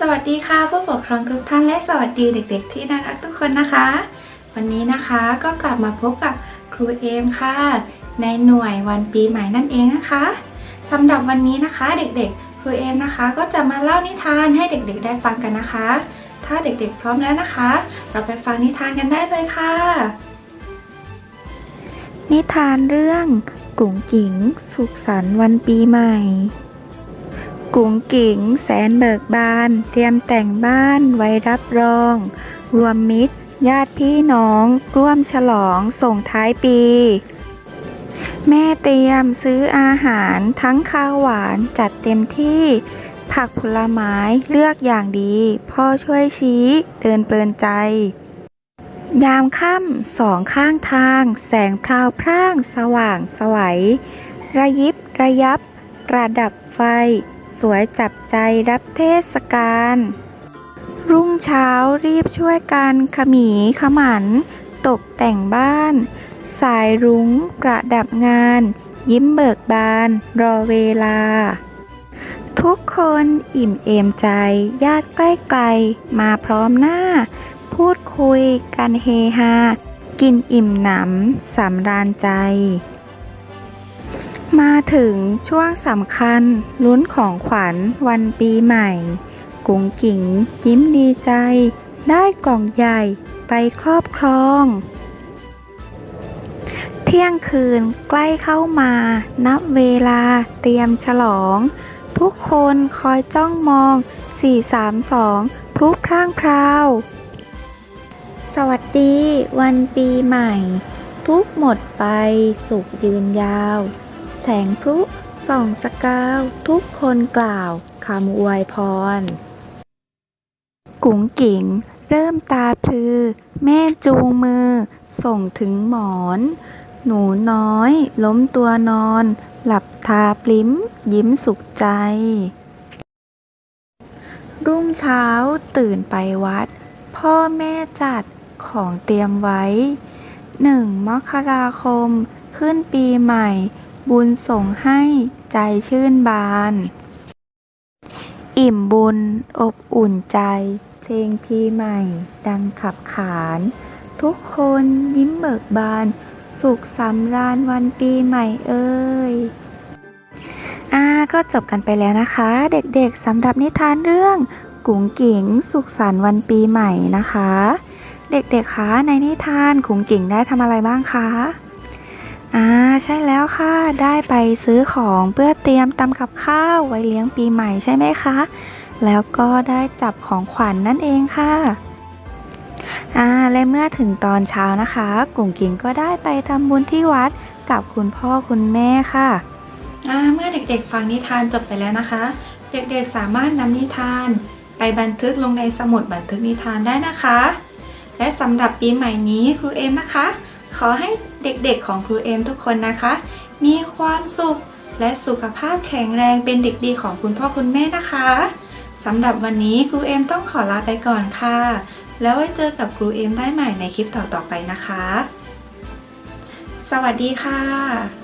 สวัสดีค่ะผู้ปกครองทุกท่านและสวัสดีเด็ก ๆ ที่น่ารักทุกคนนะคะ วันนี้นะคะก็กลับมาพบกับครูเอมค่ะ ในหน่วยวันปีใหม่นั่นเองนะคะสำหรับวันนี้นะคะเด็กๆ ครูเอมนะคะ ก็จะมาเล่านิทานให้เด็กๆ ได้ฟังกันนะคะ ถ้าเด็กๆพร้อมแล้วนะคะ เราไปฟังนิทานกันได้เลยค่ะ นิทานเรื่องกุ๋งกิ๋งสุขสันต์วันปีใหม่ กุ๋งกิ๋งแสนเบิกบาน เตรียมแต่งบ้านไว้รับรอง รวมมิตร ญาติพี่น้อง ร่วมฉลองส่งท้ายปี แม่เตรียมซื้ออาหารทั้งข้าวหวานจัดเต็มที่ ผักผลไม้เลือกอย่างดี พ่อช่วยชี้เดินเปลินใจยามค่ำสองข้างทาง แสงพราวพร่าง สว่างสวัย ระยิบระยับ ระดับไฟ สวยจับใจรับเทศกาลรุ่งเช้ารีบช่วยกันขมีขมันตกแต่งบ้าน สายรุ้งประดับงาน ยิ้มเบิกบาน รอเวลา ทุกคนอิ่มเอมใจ ญาติใกล้ไกลมาพร้อมหน้า พูดคุยกันเฮฮา กินอิ่มหนำสำราญใจ มาถึงช่วงสำคัญลุ้นของขวัญวันปีใหม่ กุ๋งกิ๋งยิ้มดีใจ ได้กล่องใหญ่ไปครอบครอง เที่ยงคืนใกล้เข้ามา นับเวลาเตรียมฉลอง ทุกคนคอยจ้องมอง 432 พลุพร่างพราว สวัสดีวันปีใหม่ ทุกหมดไปสุขยืนยาว แสงพลุส่องสกาว ทุกคนกล่าวคำอวยพร กุ๋งกิ๋งเริ่มตาพลือ แม่จูงมือ ส่งถึงหมอน หนูน้อย ล้มตัวนอน หลับทาปลิ้ม ยิ้มสุขใจ รุ่งเช้าตื่นไปวัด พ่อแม่จัดของเตรียมไว้หนึ่งมกราคม ขึ้นปีใหม่ บุญส่งให้ใจชื่นบาน อิ่มบุญอบอุ่นใจ เพลงปีใหม่ ดังขับขาน ทุกคนยิ้มเบิกบาน สุขสำราญวันปีใหม่เอ้ยอ่าก็จบกันไปแล้วนะคะ เด็กๆสำหรับนิทานเรื่องกุ๋งกิ๋งสุขสันต์วันปีใหม่นะคะ เด็กๆคะในนิทานกุ๋งกิ๋งได้ทำอะไรบ้างคะ อ่าใช่แล้วค่ะ ได้ไปซื้อของเพื่อเตรียมตำกับข้าวไว้เลี้ยงปีใหม่ใช่ไหมคะ แล้วก็ได้จับของขวัญนนั่นเองค่ะอ่าและเมื่อถึงตอนเช้านะคะกุ๋งกิ๋งก็ได้ไปทำบุญที่วัดกับคุณพ่อคุณแม่ค่ะอ่าเมื่อเด็กๆฟังนิทานจบไปแล้วนะคะ เด็กๆสามารถนำนิทาน ไปบันทึกลงในสมุดบันทึกนิทานได้นะคะ และสำหรับปีใหม่นี้ครูเอมนะคะ ขอให้เด็กๆของครูเอมทุกคนนะคะ มีความสุขและสุขภาพแข็งแรงเป็นเด็กดีของคุณพ่อคุณแม่นะคะสำหรับวันนี้ครูเอมต้องขอลาไปก่อนค่ะ แล้วไว้เจอกับครูเอมได้ใหม่ในคลิปต่อๆไปนะคะ สวัสดีค่ะ